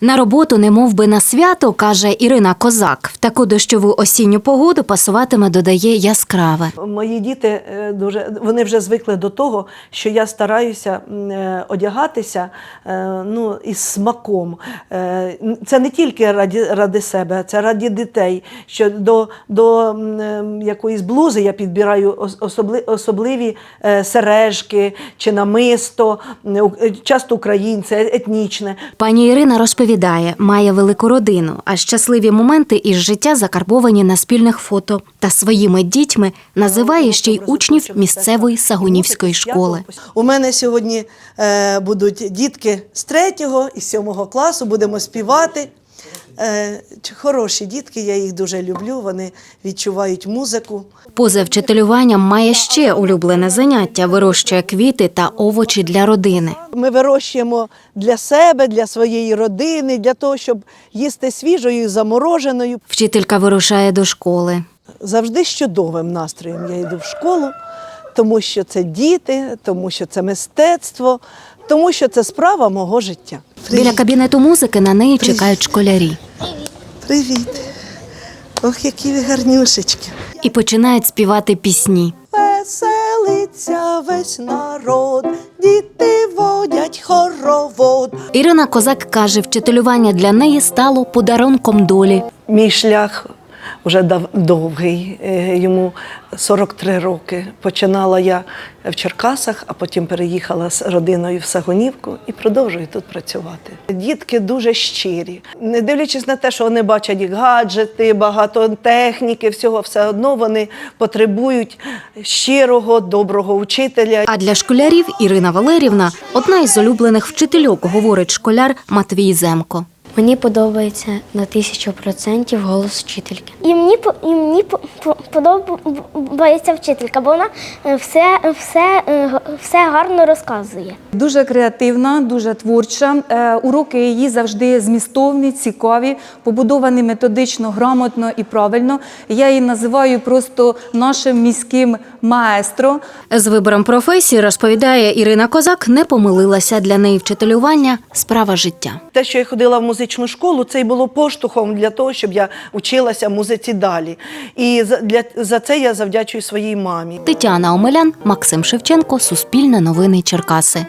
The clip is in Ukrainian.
На роботу, не мов би на свято, каже Ірина Козак. В таку дощову осінню погоду пасуватиме, додає яскраве. Мої діти е, дуже вони вже звикли до того, що я стараюся е, одягатися е, ну, із смаком. Це не тільки раді, ради себе, це раді дітей. Що до, до якоїсь блузи я підбираю ос- особливі сережки чи намисто, часто українце, етнічне. Пані Ірина розповідає, має велику родину, а щасливі моменти із життя закарбовані на спільних фото та своїми дітьми називає ще й учнів місцевої Сагунівської школи. У мене сьогодні е, будуть дітки з третього і сьомого класу, будемо співати. Е, хороші дітки, я їх дуже люблю, вони відчувають музику. Поза вчителюванням має ще улюблене заняття, вирощує квіти та овочі для родини. Ми вирощуємо для себе, для своєї родини, для того, щоб їсти свіжою замороженою. Вчителька вирушає до школи. Завжди з чудовим настроєм я йду в школу, тому що це діти, тому що це мистецтво, тому що це справа мого життя. Біля кабінету музики на неї чекають школярі Привіт. Ох, які ви гарнюшечки. і починають співати пісні. Веселиться весь народ, діти водять хоровод. Ірина Козак каже, вчителювання для неї стало подарунком долі. Мій шлях вже дав- довгий, е, йому 43 роки. Починала я в Черкасах, а потім переїхала з родиною в Сагунівку і продовжую тут працювати. Дітки дуже щирі. Не дивлячись на те, що вони бачать гаджети, багато техніки, всього все одно вони потребують щирого, доброго учителя. А для школярів Ірина Валерівна одна із улюблених вчительок, говорить школяр Матвій Земко. Мені подобається на тисячу процентів голос вчительки. І мені по- і мені по- по- подобається вчителька, бо вона е, все, все, е, все гарно розказує. Дуже креативна, дуже творча. Е, Уроки її завжди змістовні, цікаві, побудовані методично, грамотно і правильно. Я її називаю просто нашим міським маестро. З вибором професії, розповідає Ірина Козак, не помилилася для неї вчителювання справа життя. Те, що я ходила в музичну школу, це й було поштовхом для того, щоб я училася музиці далі. І за, для, за це я завдячую своїй мамі. Тетяна Омелян, Максим Шевченко, Суспільне новини Черкаси.